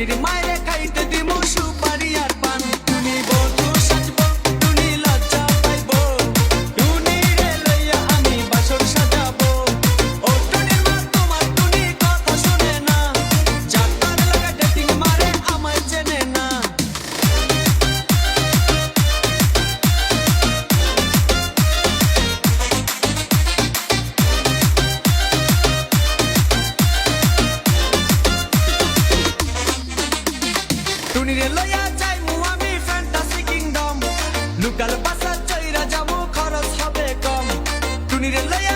মায়েরে খাইতে দিমু সুপারি আর টুনিরে লইয়া যাই মু আমি ফ্যান্টাসি কিংডম লুকাল বাসা চৈরা যাব খরচ হবে কম টুনিরে লইয়া